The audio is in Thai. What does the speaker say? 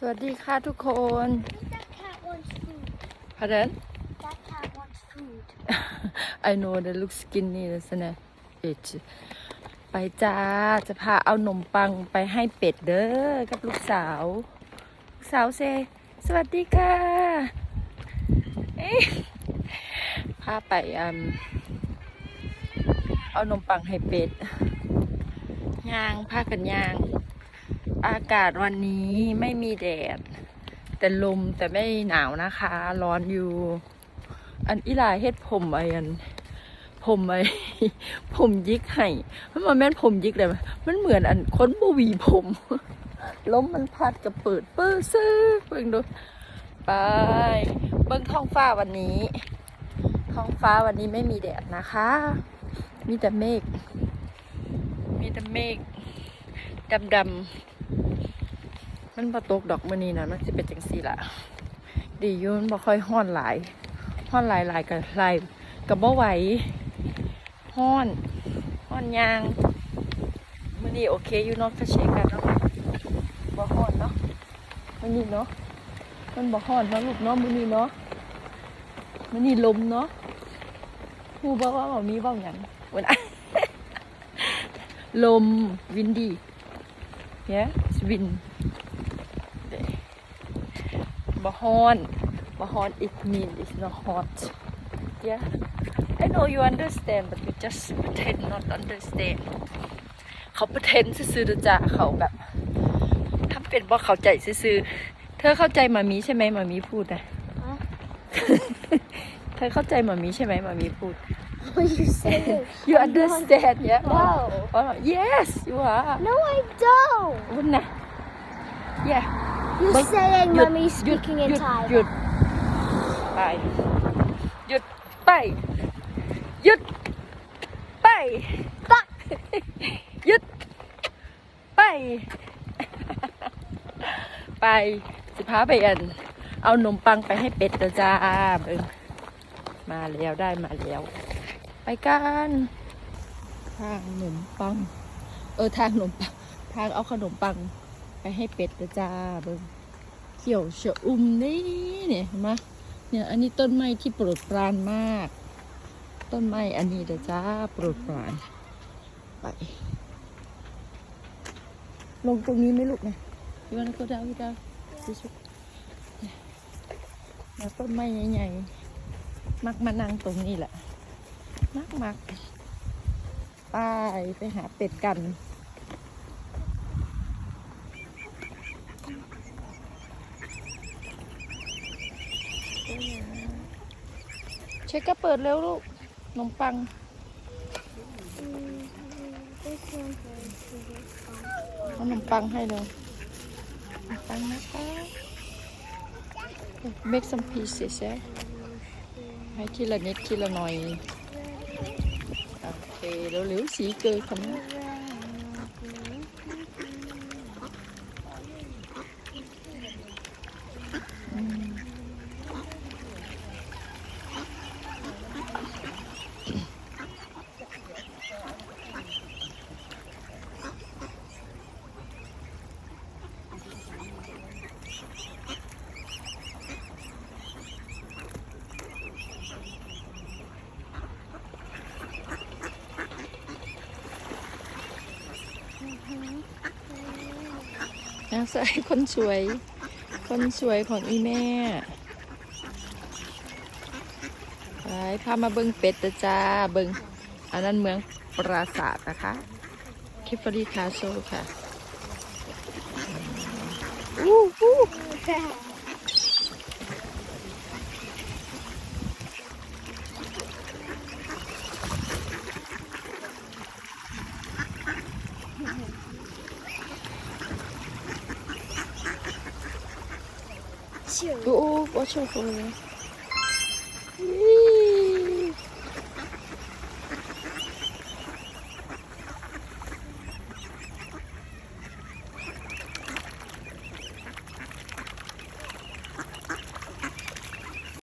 สวัสดีค่ะทุกคน That cat wants food. Pardon That cat wants food. I know that look skinny นะสนะเอชไปจ้า จะพาเอานมปังไปให้เป็ดเด้อ กับลูกสาว ลูกสาวเซ สวัสดีค่ะเอ๊ะพาไปอืมเอานมปังให้เป็ด ย่างพากันย่าง อากาศวันนี้ไม่มีแดด แต่ลมแต่ไม่หนาวนะคะ ร้อนอยู่ อันอีลาเฮ็ดผมไออัน ผมไอผมยิกให้มันมาแม่นผมยิกเลยมันเหมือนอันคนบวีผมล้มมันพัดกับเปิดเปิ้ซื้อเบิ่งดูไปเบิ่งท้องฟ้าวันนี้ ท้องฟ้าวันนี้ไม่มีแดดนะคะ มีแต่เมฆมีแต่เมฆดำๆ มันบ่ตกดอกมื้อนี้นะมันสิเป็นจังซี่ล่ะ ดีอยู่มันบ่ค่อยฮ้อนหลายฮ้อนหลายหลายกับหลายกับบ่ไหวฮ้อนฮ้อนยางมื้อนี้โอเคอยู่นาะก็เช็คกันเนาะบ่ฮ้อนเนาะมื้อนี้เนาะมันบ่ฮ้อนเนาะลูกเนาะมื้อนี้เนาะมื้อนี้ลมเนาะฮู้บ่ว่าบ่มีเว้าหยังว้นลมวินดี yeah it's wind บ่ฮ้อนบ่ฮ้อน it mean it's not hot yeah I know you understand but you just pretend not understand เขา pretend ซื่อๆเด้อจ้าเขาแบบทำเป็นบ่เข้าใจซื่อๆเธอเข้าใจมามีใช่ไหมมามีพูดนะ Huh? เธอเข้าใจมามีใช่ไหมมามีพูด What are you saying? you understand yeah No. Oh, yes you are No, I don't. วุ้นนะ yeah You're But saying หยุด mommy's หยุด speaking ห in ยุด Thai. หยุด ไป หยุด ไป หยุด ไป But หยุด ไป ไป สิพาไปอัน เอานมปังไปให้เป็ดเด้อจ้าเบิ่งมาแล้วได้มาแล้ว ไปกันทางขนมปัง เออทางขนมปัง ทางเอาขนมปัง ไปให้เป็ดเด้อจ้าเบิ่งเขียวชะอุ่มนี่เนี่ยเห็นไหมเนี่ยอันนี้ต้นไม้ที่โปรดปรานมาก ต้นไม้อันนี้เด้อจ้าโปรดปรานไปลงตรงนี้ไหม่ลูกนะยูวันก็ดาวดาวสิชุกเนี่ยต้นไม้ใหญ่ๆ มักมานั่งตรงนี้แหละ มักมักไปไปหาเป็ดกัน เช็คก็เปิดเร็วลูกขนมปัง ขนมปังให้เลยขนมปังนะคะ make some pieces ใช่ให้ทีละนิดทีละหน่อย โอเค เร็วๆสีเกลือคำนี้อืม น้าสายคนสวย คนสวยของอีแม่ไปพามาเบิงเป็ดจ้าเบิงอันนั้นเมืองปราสาทนะคะคิฟฟรีคาโซค่ะอู้หู 哦，不错，不错。